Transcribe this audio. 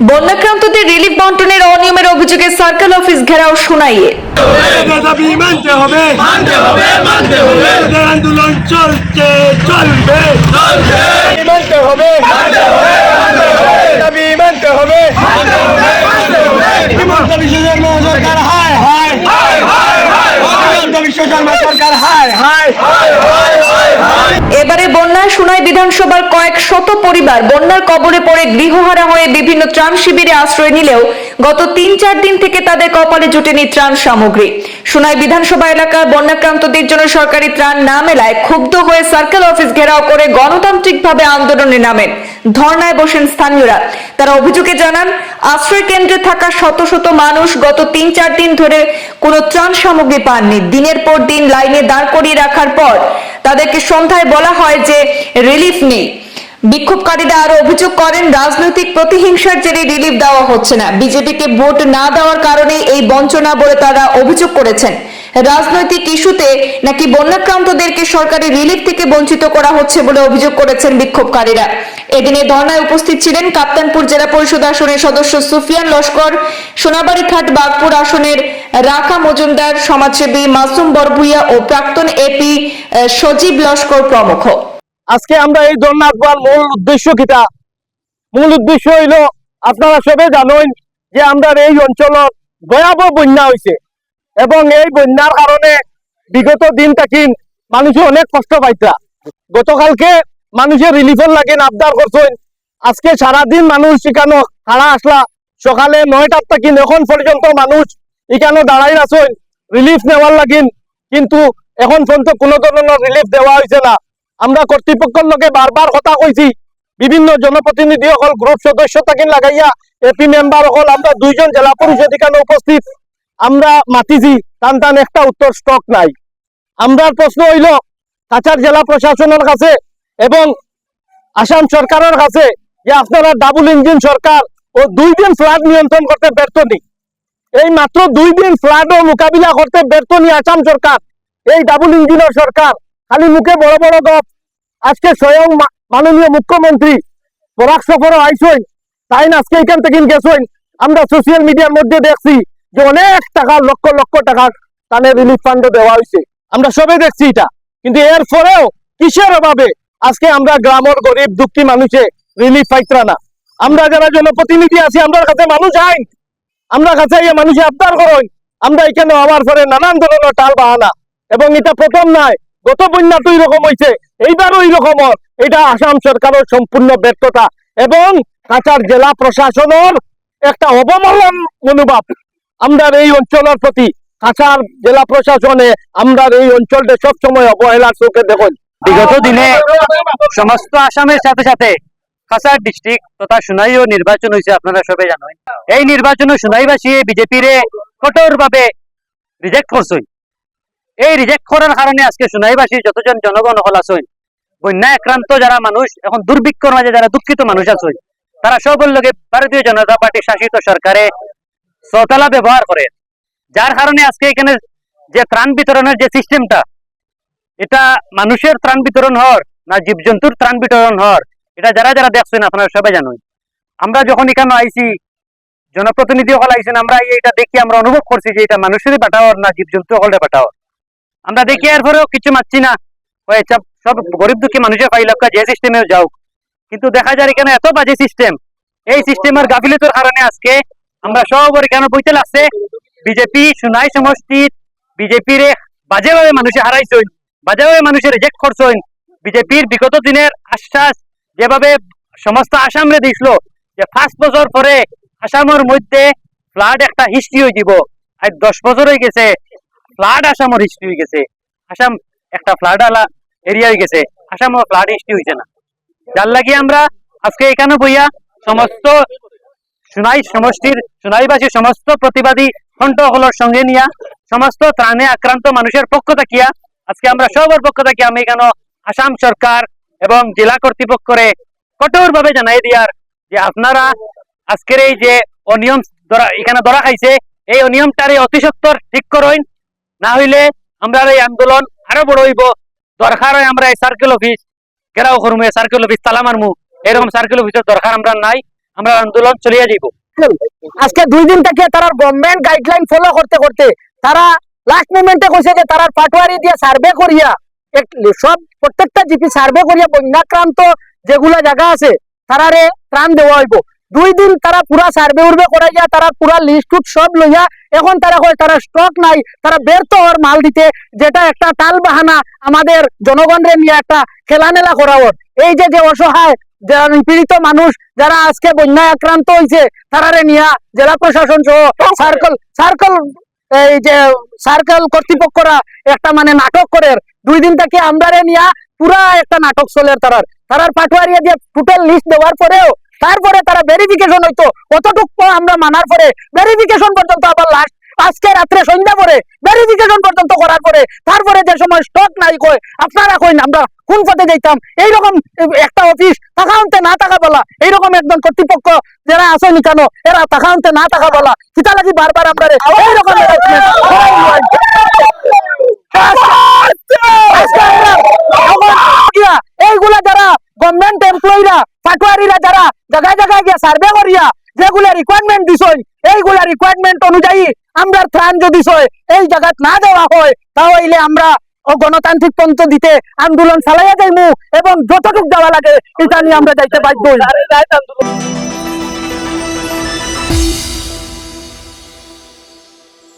বন্যাক্রান্তদের relief বন্টনের অনিয়মের অভিযোগে সার্কেল অফিস ঘেরাও শোনাইয়ে দাবি মানতে হবে। মানতে হবে মানতে হবে। আন্দোলন চলছে চলবে। চলছে। মানতে হবে। মানতে হবে মানতে হবে। দাবি মানতে হবে। মানতে হবে মানতে হবে। হিমন্ত বিশ্ব শর্মা সরকার হায় হায়। হায় হায় হায় হিমন্ত বিশ্ব শর্মা সরকার হায়। হায় হায় হায় হায় হায় এবারে বন্যায় সুনাই বিধানসভার কয়েক শত পরিবার বন্যার কবলে পড়ে গৃহহারা হয়ে বিভিন্ন ত্রাণ শিবিরে আশ্রয় নিলেও গত তিন চার দিন থেকে তাদের কপালে জুটেনি ত্রাণ সামগ্রী। সুনাই বিধানসভা এলাকার বন্যাক্রান্তদের জন্য সরকারি ত্রাণ না মেলায় ক্ষুব্ধ হয়ে সার্কেল অফিস ঘেরাও করে গণতান্ত্রিকভাবে আন্দোলনে নামেন। ধর্নায় বসেন স্থানীয়রা। তারা অভিযোগে জানান, আশ্রয় কেন্দ্রে থাকা শত শত মানুষ গত তিন চার দিন ধরে কোনো ত্রাণ সামগ্রী পাননি। দিনের পর দিন লাইনে দাঁড় করিয়ে রাখার পর তাদেরকে সন্ধ্যায় বলা হয় যে রিলিফ নেই। বিক্ষোভকারীরা আরও অভিযোগ করেন, রাজনৈতিক প্রতিহিংসার জেরে রিলিফ দেওয়া হচ্ছে না। বিজেপিকে ভোট না দেওয়ার কারণে এই বঞ্চনা বলে তারা অভিযোগ করেছেন। রাজনৈতিক ইস্যুতে নাকি বন্যাক্রান্তদেরকে সরকারি রিলিফ থেকে বঞ্চিত করা হচ্ছে বলে অভিযোগ করেছেন বিক্ষোভকারীরা। এদিনে ধর্নায় উপস্থিত ছিলেন কাপ্তানপুর জেলা পরিষদ আসনের সদস্য সুফিয়ান লস্কর সোনাবাড়ি খাট বাগপুর আসনের রাখা মজুমদার, সমাজসেবী মাসুম বরভুইয়া ও প্রাক্তন এপি সজীব লস্কর প্রমুখ। আজকে আমরা এই ধর্ণা দেওয়ার মূল উদ্দেশ্য কিটা? মূল উদ্দেশ্য হইল, আপনারা সবে জানেন যে আমরা এই অঞ্চলত ভয়াবহ বন্যা হয়েছে এবং এই বন্যার কারণে বিগত দিন থাকি মানুষ অনেক কষ্ট পাইতা। গতকালকে মানুষের রিলিফের লাগে আবদার করছেন। আজকে সারাদিন মানুষ এখানে হারা আসলা। সকালে নয়টার থাকি এখন পর্যন্ত মানুষ এখানে দাঁড়াই আছেন। রিলিফ নেওয়ার লাগিন কিন্তু এখন পর্যন্ত কোনো ধরনের রিলিফ দেওয়া হয়েছে না। আমরা কর্তৃপক্ষের লগে বারবার কথা কইছি বিভিন্ন জনপ্রতিনিধি সকল গ্রুপ সদস্য থাকেন লাগাইয়া এপি মেম্বার সকল আমরা দুইজন জেলা পরিষদ এখানে উপস্থিত। আমরা মাতিছি, টান টান একটা উত্তর স্টক নাই। আমরা প্রশ্ন হইল, কাছাড় জেলা প্রশাসনের কাছে এবং আসাম সরকারের কাছে যে আপনারা ডাবল ইঞ্জিন সরকার ও দুই দিন ফ্লাড নিয়ন্ত্রণ করতে ব্যর্থ নেই এই মাত্র দুই দিন ফ্লাডও মোকাবিলা করতে ব্যর্থ নেই আসাম সরকার। এই ডাবল ইঞ্জিনের সরকার খালি মুখে বড় বড় গপ। আজকে স্বয়ং মাননীয় মুখ্যমন্ত্রী বরাক সফর আইসইন তাই না? আজকে এখান থেকে গেছেন আমরা সোশ্যাল মিডিয়ার মধ্যে দেখছি যে অনেক টাকা, লক্ষ লক্ষ টাকা তানে রিলিফ ফান্ডে দেওয়া হয়েছে আমরা সবে দেখছি এটা। কিন্তু এর পরেও কিসের অভাবে আজকে আমরা গ্রামের গরিব, দুঃখী মানুষে রিলিফ পাইতরা না। আমরা যারা জনপ্রতিনিধি আছি আমরা কাছে মানুষ আইন। আমরা কাছে এই মানুষে আবদার করেন। আমরা এখানে হওয়ার পরে নানান ধরনের টাল বাহানা। এবং এটা প্রথম নয় গত বন্যা তো রকম হয়েছে এইবারও ওই রকমের এটা আসাম সরকারের সম্পূর্ণ ব্যর্থতা এবং কাছাড় জেলা প্রশাসনের একটা অবমূল্যন মনোভাব। আমরা এই অঞ্চলের প্রতি, কাছাড় জেলা প্রশাসনে আমরা এই অঞ্চলটা সবসময় অবহেলার চোখে দেখুন। বিগত দিনে সমস্ত আসামের সাথে সাথে কাছাড় ডিস্ট্রিক্ট তথা সোনাইও নির্বাচন হয়েছে, আপনারা সবাই জানেন। এই নির্বাচনে সোনাইবাসী বিজেপির কঠোর ভাবে রিজেক্ট করছেন এই রিজেক্ট করার কারণে আজকে সোনাইবাসী যতজন জনগণ হল আছেন বন্যা আক্রান্ত যারা মানুষ, এখন দুর্ভিক্ষর মাঝে যারা দুঃখিত মানুষ আছেন, তারা সবর লোকে ভারতীয় জনতা পার্টি শাসিত সরকারে সতলা ব্যবহার করে। যার কারণে আজকে এখানে যে ত্রাণ বিতরণের যে সিস্টেমটা এটা মানুষের ত্রাণ বিতরণ হওয়ার, না জীবজন্তুর ত্রাণ বিতরণ হওয়ার, এটা যারা যারা দেখছেন আপনারা সবাই জানেন। আমরা যখন এখানে আইছি জনপ্রতিনিধি হল আইছেন, আমরা এটা দেখি আমরা অনুভব করছি যে এটা মানুষেরই বাটাওয়ার না জীবজন্তু হলে বাটাওয়ার আমরা দেখি এর পরেও কিছু মাচ্ছি না। সব গরিব দুঃখী মানুষের পাই ফাইল যে সিস্টেমে যাও কিন্তু দেখা যায় এখানে এত বাজে সিস্টেম এই সিস্টেমের গাফিলতির কারণে আজকে আমরা সব এখানে বইতে লাগছে? বিজেপি সোনাই সমষ্টির বিজেপির বাজেভাবে মানুষে হারাইছেন, বাজেভাবে মানুষের রিজেক্ট করছেন। বিজেপির বিগত দিনের আশ্বাস যেভাবে সমস্ত আসামরে দিছিল, যে পাঁচ বছর পরে আসামের মধ্যে ফ্লাড একটা হিস্ট্রি হয়ে যাব আজ দশ বছর হয়ে গেছে ফ্লাড আসামের হিস্ট্রি হয়ে গেছে। আসাম একটা ফ্লাড আলা এরিয়া হয়ে গেছে। আসামের ফ্লাড হিস্ট্রি হয়েছে না। যার লাগিয়ে আমরা আজকে এখানে বইয়া সমস্ত সোনাই সমষ্টির, সোনাইবাসী সমস্ত প্রতিবাদী কণ্ঠহলের সঙ্গে নিয়া, সমস্ত ত্রাণে আক্রান্ত মানুষের পক্ষ থাকিয়া, আজকে আমরা সবার পক্ষ থাকি আমি এখানে আসাম সরকার এবং জেলা কর্তৃপক্ষরে কঠোর ভাবে জানাই দিয়ার যে আপনারা আজকের এই যে অনিয়ম ধরা এখানে ধরা খাইছে, এই অনিয়মটারে অতি সত্তর ঠিক করইন না হইলে আমরা এই আন্দোলন আরও বড় হইব। দরকার হয় আমরা এই সার্কেল অফিস ঘেরাও করব সার্কেল অফিস তালা মারমু। এরকম সার্কেল অফিসের দরকার আমরা নাই, আমরা আন্দোলন চলিয়ে যাইব। আজকে দুই দিন থেকে তারা গভর্নমেন্ট গাইডলাইন ফলো করতে করতে তারা লাস্ট মোমেন্টে কইছে যে তারা পাটোয়ারি দিয়ে সার্ভে করিয়া, এক- সব প্রত্যেকটা জিপি সার্ভে করিয়া বন্যাক্রান্ত যেগুলা জায়গা আছে, তারারে ত্রাণ দেওয়া হইব। দুই দিন তারা পুরা সার্ভে উর্ভে করাইয়া তারা পুরা লিস্ট সব লইয়া এখন তারা কয়, তারা স্টক নাই, তারা ব্যর্থ হওয়ার মাল দিতে, যেটা একটা টাল বাহানা আমাদের জনগণরে নিয়ে একটা খেলানেলা করা ওর এই যে যে অসহায় যারা পীড়িত মানুষ যারা আজকে বন্যায় আক্রান্ত হয়েছে তারারে নিয়া জেলা প্রশাসন সহ সার্কল সার্কল এই যে সার্কেল কর্তৃপক্ষরা একটা মানে নাটক করে দুই দিন থেকে আমরারে নিয়া পুরা একটা নাটক চলে তারার। তারার পাটুয়ারিয়া দিয়ে টোটাল লিস্ট দেওয়ার পরেও তারপরে তারা ভেরিফিকেশন হইতো। কতটুকু আমরা মানার পরে ভেরিফিকেশন পর্যন্ত আবার লাস্ট আজকে রাত্রে সন্ধ্যা পরে ভেরিফিকেশন পর্যন্ত করার পরে তারপরে যে সময় স্টক নাই কয় আপনারা কইন আমরা কোন পথে যাইতাম? এইরকম একটা অফিস টাকাউন্তে না টাকা বলা এইরকম একজন কর্তৃপক্ষ যারা আছে নিকানো এরা টাকাউন্তে না টাকা বলা সেটা লাগি বারবার আমরা এইরকম এইগুলা যারা গভর্নমেন্ট এমপ্লয়িরা পাটোয়ারিরা যারা জায়গায় জায়গায় গিয়ে সার্ভে করিয়া যেগুলা রিকোয়ারমেন্ট দিছই, এইগুলা রিকোয়ারমেন্ট অনুযায়ী আমরা ত্রাণ যদি এই জায়গাত না দেওয়া হয়, তাহলে আমরা ও গণতান্ত্রিক তন্ত্র দিতে আন্দোলন চালাইয়া যাইমু এবং যতটুক দেওয়া লাগে, এটা নিয়ে আমরা যাইতে বাধ্য।